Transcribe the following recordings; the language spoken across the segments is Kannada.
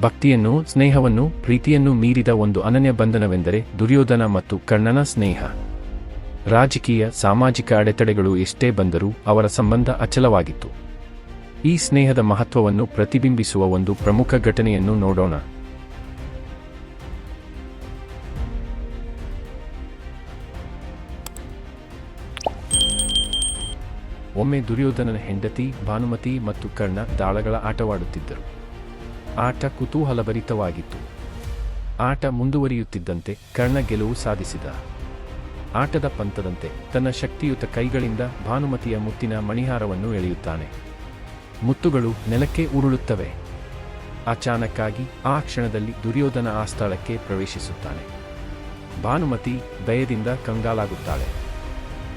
ಭಕ್ತಿಯನ್ನು ಸ್ನೇಹವನ್ನು ಪ್ರೀತಿಯನ್ನು ಮೀರಿದ ಒಂದು ಅನನ್ಯ ಬಂಧನವೆಂದರೆ ದುರ್ಯೋಧನ ಮತ್ತು ಕರ್ಣನ ಸ್ನೇಹ. ರಾಜಕೀಯ, ಸಾಮಾಜಿಕ ಅಡೆತಡೆಗಳು ಎಷ್ಟೇ ಬಂದರೂ ಅವರ ಸಂಬಂಧ ಅಚಲವಾಗಿತ್ತು. ಈ ಸ್ನೇಹದ ಮಹತ್ವವನ್ನು ಪ್ರತಿಬಿಂಬಿಸುವ ಒಂದು ಪ್ರಮುಖ ಘಟನೆಯನ್ನು ನೋಡೋಣ. ಒಮ್ಮೆ ದುರ್ಯೋಧನನ ಹೆಂಡತಿ ಭಾನುಮತಿ ಮತ್ತು ಕರ್ಣ ದಾಳಗಳ ಆಟವಾಡುತ್ತಿದ್ದರು. ಆಟ ಕುತೂಹಲಭರಿತವಾಗಿತ್ತು. ಆಟ ಮುಂದುವರಿಯುತ್ತಿದ್ದಂತೆ ಕರ್ಣ ಗೆಲುವು ಸಾಧಿಸಿದ. ಆಟದ ಪಂತದಂತೆ ತನ್ನ ಶಕ್ತಿಯುತ ಕೈಗಳಿಂದ ಭಾನುಮತಿಯ ಮುತ್ತಿನ ಮಣಿಹಾರವನ್ನು ಎಳೆಯುತ್ತಾನೆ. ಮುತ್ತುಗಳು ನೆಲಕ್ಕೆ ಉರುಳುತ್ತವೆ. ಅಚಾನಕ್ಕಾಗಿ ಆ ಕ್ಷಣದಲ್ಲಿ ದುರ್ಯೋಧನ ಆ ಸ್ಥಳಕ್ಕೆ ಪ್ರವೇಶಿಸುತ್ತಾನೆ. ಭಾನುಮತಿ ಭಯದಿಂದ ಕಂಗಾಲಾಗುತ್ತಾಳೆ.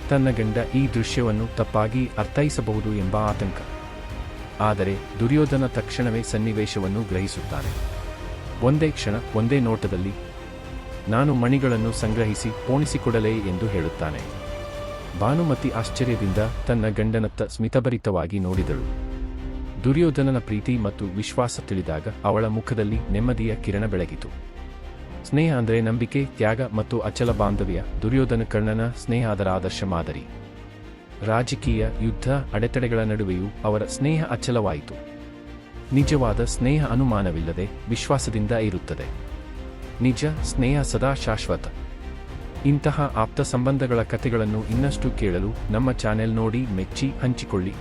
ತನ್ನ ಗಂಡ ಈ ದೃಶ್ಯವನ್ನು ತಪ್ಪಾಗಿ ಅರ್ಥೈಸಬಹುದು ಎಂಬ ಆತಂಕ. ಆದರೆ ದುರ್ಯೋಧನ ತಕ್ಷಣವೇ ಸನ್ನಿವೇಶವನ್ನು ಗ್ರಹಿಸುತ್ತಾನೆ. ಒಂದೇ ಕ್ಷಣ, ಒಂದೇ ನೋಟದಲ್ಲಿ ನಾನು ಮಣಿಗಳನ್ನು ಸಂಗ್ರಹಿಸಿ ಪೋಣಿಸಿಕೊಡಲೇ ಎಂದು ಹೇಳುತ್ತಾನೆ. ಭಾನುಮತಿ ಆಶ್ಚರ್ಯದಿಂದ ತನ್ನ ಗಂಡನತ್ತ ಸ್ಮಿತಭರಿತವಾಗಿ ನೋಡಿದಳು. ದುರ್ಯೋಧನನ ಪ್ರೀತಿ ಮತ್ತು ವಿಶ್ವಾಸ ತಿಳಿದಾಗ ಅವಳ ಮುಖದಲ್ಲಿ ನೆಮ್ಮದಿಯ ಕಿರಣ ಬೆಳಗಿತು. ಸ್ನೇಹ ಅಂದರೆ ನಂಬಿಕೆ, ತ್ಯಾಗ ಮತ್ತು ಅಚಲ ಬಾಂಧವ್ಯ ದುರ್ಯೋಧನ ಕರ್ಣನ ಸ್ನೇಹ ಅದರ ಆದರ್ಶ ಮಾದರಿ. ರಾಜಕೀಯ, ಯುದ್ಧ, ಅಡೆತಡೆಗಳ ನಡುವೆಯೂ ಅವರ ಸ್ನೇಹ ಅಚಲವಾಯಿತು. ನಿಜವಾದ ಸ್ನೇಹ ಅನುಮಾನವಿಲ್ಲದೆ ವಿಶ್ವಾಸದಿಂದ ಇರುತ್ತದೆ. ನಿಜ ಸ್ನೇಹ ಸದಾ ಶಾಶ್ವತ. ಇಂತಹ ಆಪ್ತ ಸಂಬಂಧಗಳ ಕಥೆಗಳನ್ನು ಇನ್ನಷ್ಟು ಕೇಳಲು ನಮ್ಮ ಚಾನೆಲ್ ನೋಡಿ ಮೆಚ್ಚಿ ಹಂಚಿಕೊಳ್ಳಿ.